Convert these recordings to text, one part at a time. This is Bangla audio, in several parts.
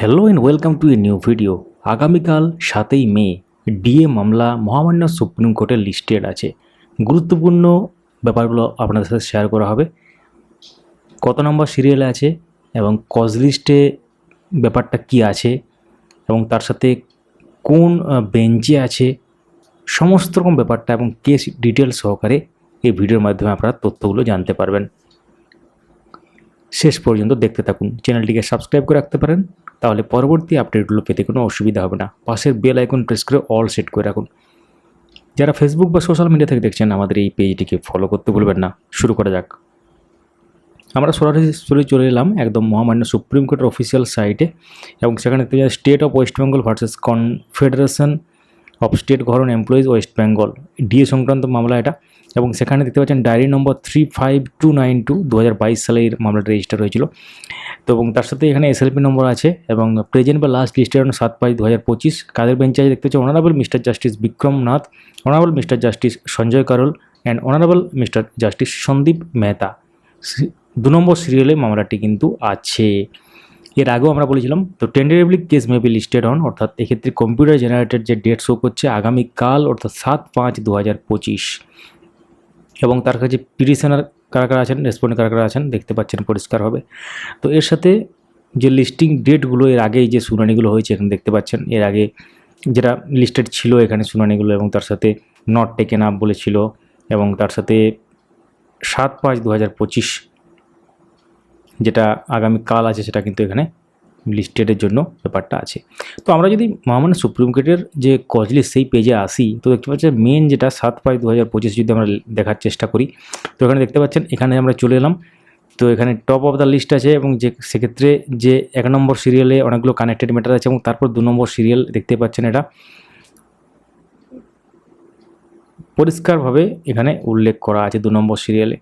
Hello and welcome to a new video আগামীকাল সাতই মে ডিএ মামলা মহামান্য সুপ্রিম কোর্টের লিস্টেড আছে। গুরুত্বপূর্ণ ব্যাপারগুলো আপনাদের সাথে শেয়ার করা হবে। কত নম্বর সিরিয়ালে আছে এবং কজ লিস্টে ব্যাপারটা কি আছে এবং তার সাথে কোন বেঞ্চে আছে, সমস্ত রকম ব্যাপারটা এবং কেস ডিটেল সহকারে এই ভিডিওর মাধ্যমে আপনারা তথ্যগুলো জানতে পারবেন। শেষ পর্যন্ত দেখতে থাকুন। চ্যানেলটিকে সাবস্ক্রাইব করে রাখতে পারেন। তাহলে পরবর্তী আপডেটগুলো পেতে কোনো অসুবিধা হবে না। পাশের বেল আইকন প্রেস করে অল সেট করে রাখুন। যারা ফেসবুক বা সোশ্যাল মিডিয়া থেকে দেখছেন, আমাদের এই পেজটিকে ফলো করতে ভুলবেন না। শুরু করা যাক। আমরা সরাসরি চলে এলাম একদম মহামান্য সুপ্রিম কোর্টের অফিসিয়াল সাইটে এবং সেখানে দেখতে state of West Bengal versus Confederation of State Government Employees West Bengal DA সংক্রান্ত মামলা এটা। এবং সেখানে দেখতে পাচ্ছেন diary number three five two nine two দু হাজার বাইশ সালে এই মামলাটা রেজিস্টার হয়েছিল। তো এবং তার সাথে এখানে এসএলপি নম্বর আছে এবং প্রেজেন্ট বা লাস্ট লিস্টের সাত পাঁচ দু হাজার পঁচিশ। কাদের বেঞ্চে আছে দেখতে পাচ্ছি honourable mister justice Vikram Nath honourable mister justice Sanjay Karol and honourable mister justice Sandeep Mehta. দু নম্বর সিরিয়ালে মামলাটি কিন্তু আছে। এর আগেও আমরা বলেছিলাম, তো tentatively case may be listed on অর্থাৎ এক্ষেত্রে কম্পিউটার জেনারেটেড যে ডেট শো করছে আগামীকাল, অর্থাৎ সাত পাঁচ দু হাজার পঁচিশ। এবং তার কাছে পিটিশনার কারা কারা আছেন রেসপন্ড কারা কারা আছেন দেখতে পাচ্ছেন পরিষ্কার হবে। তো এর সাথে যে লিস্টিং ডেটগুলো এর আগেই যে শুনানিগুলো হয়েছে এখানে দেখতে পাচ্ছেন, এর আগে যেটা লিস্টেড ছিল এখানে শুনানিগুলো এবং তার সাথে নট টেকেন আপ বলেছিল এবং তার সাথে সাত পাঁচ দু যেটা আগামী কাল আছে সেটা কিন্তু এখানে লিস্টেডের জন্য ব্যাপারটা আছে। তো আমরা যদি মহামান্য সুপ্রিম কোর্টের যে কজলি সেই পেজে আসি, তো দেখতে পাচ্ছেন মেন যেটা সাত পাঁচ দু হাজার পঁচিশ যদি আমরা দেখার চেষ্টা করি, তো এখানে দেখতে পাচ্ছেন এখানে আমরা চলে এলাম। তো এখানে টপ অফ দ্য লিস্ট আছে এবং যে সেক্ষেত্রে যে এক নম্বর সিরিয়ালে অনেকগুলো কানেক্টেড ম্যাটার আছে এবং তারপর দু নম্বর সিরিয়াল দেখতে পাচ্ছেন এটা। পরিষ্কারভাবে এখানে উল্লেখ করা আছে দু নম্বর সিরিয়ালে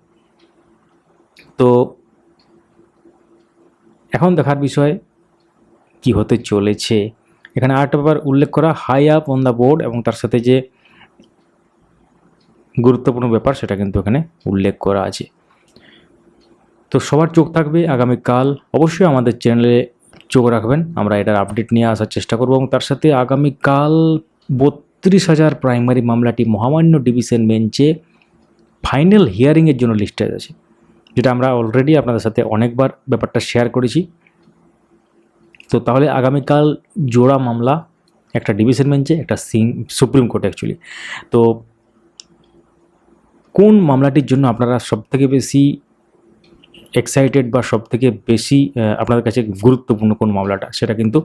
তো এখন দেখার বিষয় কি হতে চলেছে? এখানে আরেকটা ব্যাপার উল্লেখ করা high up on the board এবং তার সাথে যে গুরুত্বপূর্ণ ব্যাপার সেটা কিন্তু এখানে উল্লেখ করা আছে। তো সবার চোখ থাকবে আগামীকাল। অবশ্যই আমাদের চ্যানেলে চোখ রাখবেন। আমরা এটার আপডেট নিয়ে আসার চেষ্টা করব এবং তার সাথে আগামীকাল বত্রিশ হাজার প্রাইমারি মামলাটি মহামান্য ডিভিশন বেঞ্চে ফাইনাল হিয়ারিংয়ের জন্য লিস্টেড আছে। যেটা আমরা অলরেডি আপনাদের সাথে অনেকবার ব্যাপারটা শেয়ার করেছি। তো তাহলে আগামীকাল জোড়া মামলা, একটা ডিভিশন বেঞ্চে, একটা সিং, সুপ্রিম কোর্ট অ্যাকচুয়ালি তো কোন মামলাটির জন্য আপনারা সবথেকে বেশি এক্সাইটেড বা সবথেকে বেশি আপনাদের কাছে গুরুত্বপূর্ণ কোন মামলাটা, সেটা কিন্তু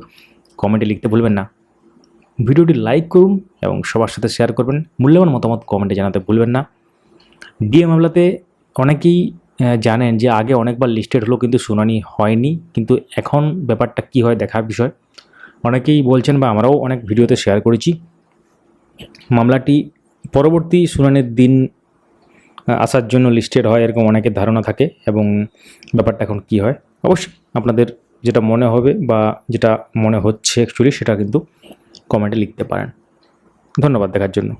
কমেন্টে লিখতে ভুলবেন না। ভিডিওটি লাইক করুন এবং সবার সাথে শেয়ার করবেন। মূল্যবান মতামত কমেন্টে জানাতে ভুলবেন না। ডিএ মামলাতে অনেকেই জানেন যে আগে অনেকবার লিস্টেড হলো কিন্তু শুনানি হয়নি, কিন্তু এখন ব্যাপারটা কি হয় দেখার বিষয়। অনেকেই বলছেন বা আমরাও অনেক ভিডিওতে শেয়ার করেছি। মামলাটি পরবর্তী শুনানির দিন আসার জন্য লিস্টেড হয় এরকম অনেকের ধারণা থাকে এবং ব্যাপারটা এখন কি হয়। অবশ্যই আপনাদের যেটা মনে হবে বা যেটা মনে হচ্ছে অ্যাকচুয়ালি সেটা কিন্তু কমেন্টে লিখতে পারেন। ধন্যবাদ দেখার জন্য।